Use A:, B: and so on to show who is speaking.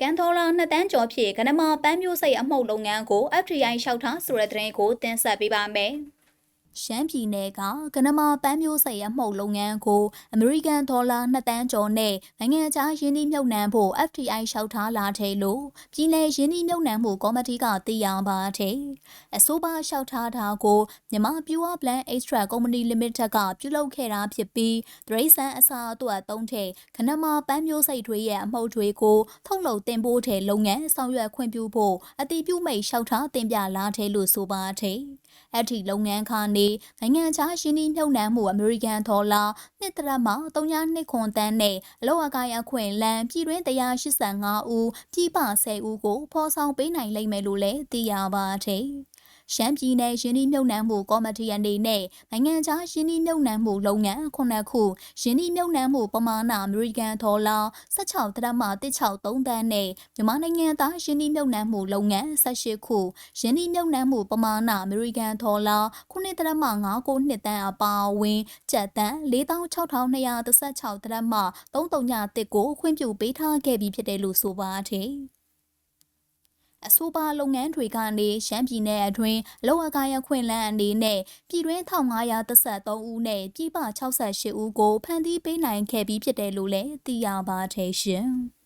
A: ကန်ဒေါ်လာ2တန်းကျော်ဖြင့်ကနမပန်းမျိုးစိတ်အမှုတ်လုပ်ငန်းကို FTI လျှောက်ထားဆိုတဲ့သတင်းကိုတင်ဆက်ပေးပါမယ်။ ရှမ်းပြည်နယ်ကကနမပန်းမျိုးစိတ်အမှုတ်လုပ်ငန်းကိုအမေရိကန်ဒေါ်လာ2တန်းကျော်နဲ့နိုင်ငံခြားယင်းနှိမ့်မြုပ်နှံဖို့ FTI လျှောက်ထားလာတယ်လို့ပြည်내ယင်းနှိမ့်မြုပ်နှံမှုကော်မတီကသိရပါတယ်။အဆိုပါလျှောက်ထားတာကိုမြန်မာ Pure Plant Extra Company Limited ကပြုလုပ်ခဲ့တာဖြစ်ပြီးဒရိစံအစာအတွက်သုံးတဲ့ကနမပန်းမျိုးစိတ်တွေရဲ့အမှုတ်တွေကိုထုတ်လုပ်တင်ပို့တဲ့လုပ်ငန်းဆောင်ရွက်ခွင့်ပြုဖို့အတိပြုမိတ်လျှောက်ထားတင်ပြလာတယ်လို့ဆိုပါတယ်။ အဲ့ဒီလုပ်ငန်းခါနေနိုင်ငံခြားရှင်းနှီးမြှုပ်နှံမှုအမေရိကန်ဒေါ်လာနှစ်တရမှ3.2ခွန်တန်းနဲ့အလောက်အကိုင်းအခွင့်လန်ပြည်တွင်း185ဦးပြည်ပ10ဦးကိုဖော်ဆောင်ပေးနိုင်လိမ့်မယ်လို့လည်းသိရပါတယ်။ ရှမ်းပြည်နယ်ရင်းနှီးမြှုပ်နှံမှုကော်မတီအနေနဲ့နိုင်ငံခြားရင်းနှီးမြှုပ်နှံမှုလုပ်ငန်းခုနှစ်ခုရင်းနှီးမြှုပ်နှံမှုပမာဏအမေရိကန်ဒေါ်လာ16ဒရမ163တန်းနဲ့မြန်မာနိုင်ငံသားရင်းနှီးမြှုပ်နှံမှုလုပ်ငန်း18ခုရင်းနှီးမြှုပ်နှံမှုပမာဏအမေရိကန်ဒေါ်လာ9ဒရမ992တန်းအပါအဝင်ကျပ်တန်း46,216ဒရမ331ကိုခွင့်ပြုပေးထားခဲ့ပြီးဖြစ်တယ်လို့ဆိုပါတယ်။ အဆိုပါလုပ်ငန်းတွေကနေရှမ်းပြည်နယ်အတွင်းလောအကားရခွင့်လန်းအနေနဲ့ပြည်တွင်း1533ဦးနဲ့ပြည်ပ68ဦးကိုဖန်တီးပေးနိုင်ခဲ့ပြီးဖြစ်တယ်လို့လည်းသိရပါတယ်ရှင်။